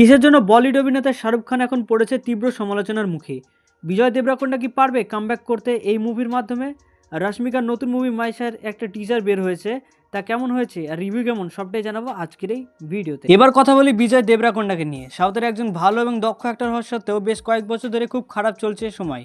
কিসের জন্য বলিউড অভিনেতা শাহরুখ খান এখন পড়েছে তীব্র সমালোচনার মুখে? বিজয় দেবরাকোন্ডা কি পারবে কামব্যাক করতে এই মুভির মাধ্যমে? রশ্মিকার নতুন মুভি মাইশার একটা টিজার বের হয়েছে, তা কেমন হয়েছে আর রিভিউ কেমন? সবটাই জানাব আজকের এই ভিডিওতে এবার কথা বলি বিজয় দেবরাকোন্ডাকে নিয়ে। সাউথের একজন ভালো এবং দক্ষ অ্যাক্টর হওয়ার সত্ত্বেও বেশ কয়েক বছর ধরে খুব খারাপ চলছে সময়।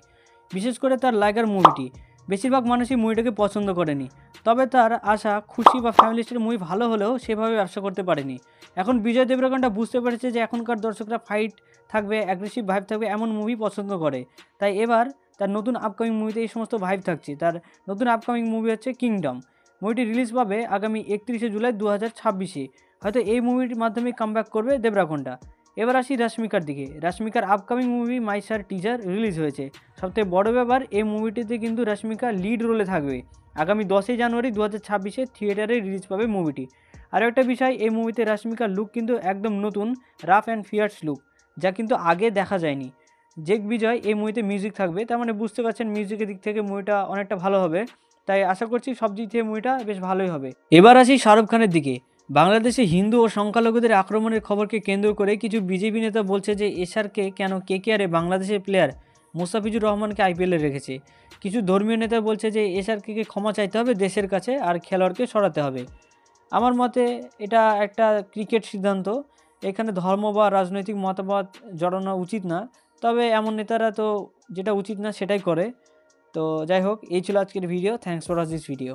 বিশেষ করে তার লাইগার মুভিটি বেশিরভাগ মানুষই মুভিটাকে পছন্দ করেনি। তবে তার আশা, খুশি বা ফ্যামিলি মুভি ভালো হলেও সেভাবে ব্যবসা করতে পারেনি। এখন বিজয় দেবরাকোন্ডা বুঝতে পেরেছে যে এখনকার দর্শকরা ফাইট থাকবে অ্যাগ্রেসিভ ভাইব থাকবে, এমন মুভি পছন্দ করে। তাই এবার তার নতুন আপকামিং মুভিতে এই সমস্ত ভাইব থাকছে। তার নতুন আপকামিং মুভি হচ্ছে কিংডম মুভিটি রিলিজ পাবে আগামী একত্রিশে জুলাই দু হাজার ছাব্বিশে। হয়তো এই মুভির মাধ্যমে কামব্যাক করবে দেবরাকোন্ডা এবার আসি রাশ্মিকার দিকে। রাশ্মিকার upcoming movie Mysaa teaser release হয়েছে। সবথেকে বড় ব্যাপার, এই মুভিটিতে কিন্তু রাশ্মিকা লিড রোলে থাকবে। আগামী দশই জানুয়ারি দু হাজার ছাব্বিশে থিয়েটারে রিলিজ পাবে মুভিটি আরও একটা বিষয়, এই মুভিতে রাশ্মিকার লুক কিন্তু একদম নতুন রাফ অ্যান্ড ফিয়ার্স লুক যা কিন্তু আগে দেখা যায়নি। জেক বিজয়, এই মুভিতে মিউজিক থাকবে, তার মানে বুঝতে পারছেন মিউজিকের দিক থেকে মুভিটা অনেকটা ভালো হবে। তাই আশা করছি সব দিক থেকে মুভিটা বেশ ভালোই হবে। এবার আসি শাহরুখ খানের দিকে। বাংলাদেশে হিন্দু ও সংখ্যালঘুদের আক্রমণের খবরকে কেন্দ্র করে কিছু বিজেপি নেতা বলছে যে এশারকে কেন কে কে আরে বাংলাদেশের প্লেয়ার মুস্তাফিজুর রহমানকে আইপিএলে রেখেছে। কিছু ধর্মীয় নেতা বলছে যে এশারকে ক্ষমা চাইতে হবে দেশের কাছে আর খেলোয়াড়কে সরাতে হবে। আমার মতে এটা একটা ক্রিকেট সিদ্ধান্ত। এখানে ধর্ম বা রাজনৈতিক মতামত জড়ানো উচিত না। তবে এমন নেতারা তো যেটা উচিত না সেটাই করে। তো যাই হোক, এই ছিল আজকের video thanks for watch this video